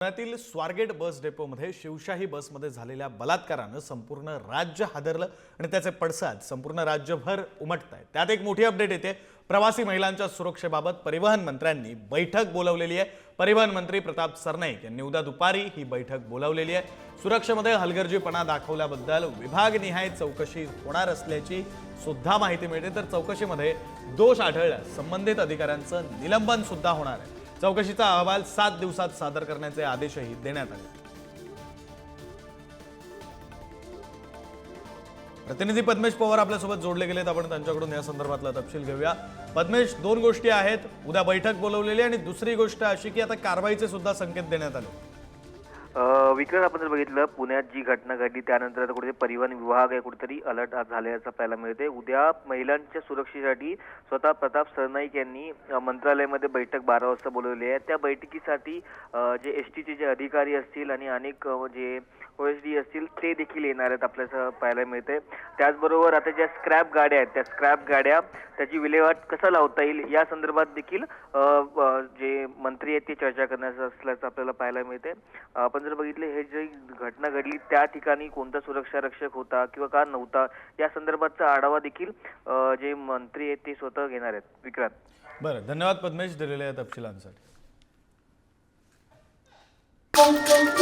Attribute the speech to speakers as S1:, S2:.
S1: पुण्यातील स्वारगेट बस डेपोमध्ये शिवशाही बसमध्ये झालेल्या बलात्कारानं संपूर्ण राज्य हादरलं आणि त्याचे पडसाद संपूर्ण राज्यभर उमटत आहेत त्यात एक मोठी अपडेट येते. प्रवासी महिलांच्या सुरक्षेबाबत परिवहन मंत्र्यांनी बैठक बोलावलेली आहे. परिवहन मंत्री प्रताप सरनाईक यांनी उद्या दुपारी ही बैठक बोलावलेली आहे. सुरक्षेमध्ये हलगर्जीपणा दाखवल्याबद्दल विभागनिहाय चौकशी होणार असल्याची सुद्धा माहिती मिळते. तर चौकशीमध्ये दोष आढळल्यास संबंधित अधिकाऱ्यांचं निलंबन सुद्धा होणार आहे. चौकशीचा अहवाल सात दिवसात सादर करण्याचे आदेशही देण्यात आले. प्रतिनिधी पद्मेश पवार आपल्यासोबत जोडले गेलेत. आपण त्यांच्याकडून या संदर्भातला तपशील घेऊया. पद्मेश दोन गोष्टी आहेत. उद्या बैठक बोलवलेली आणि दुसरी गोष्ट अशी की आता कारवाईचे सुद्धा संकेत देण्यात आले.
S2: विक्रम आपण जर बघितलं. पुण्यात जी घटना घडली त्यानंतर आता कुठेतरी परिवहन विभाग आहे कुठेतरी अलर्ट झाल्याचं पाहायला मिळते उद्या महिलांच्या सुरक्षेसाठी स्वतः प्रताप सरनाईक यांनी मंत्रालयामध्ये बैठक बारा वाजता बोलवली आहे. त्या बैठकीसाठी जे एस टीचे जे अधिकारी असतील आणि अनेक जे ओ एस डी असतील ते देखील येणार आहेत आपल्याला पाहायला मिळते त्याचबरोबर आता ज्या स्क्रॅप गाड्या आहेत त्या स्क्रॅप गाड्या त्याची विल्हेवाट कसं लावता येईल या संदर्भात देखील मंत्री आहेत ते चर्चा करण्याचं असल्याचं आपल्याला पाहायला मिळते. आपण जर बघितले हे जे घटना घडली त्या ठिकाणी कोणता सुरक्षा रक्षक होता किंवा का नव्हता या संदर्भातचा आढावा देखील जे मंत्री आहेत ते स्वतः घेणार आहेत. विक्रांत.
S1: बरं धन्यवाद पद्मेश दिलेल्या या तपशिलांसाठी.
S3: Thank you.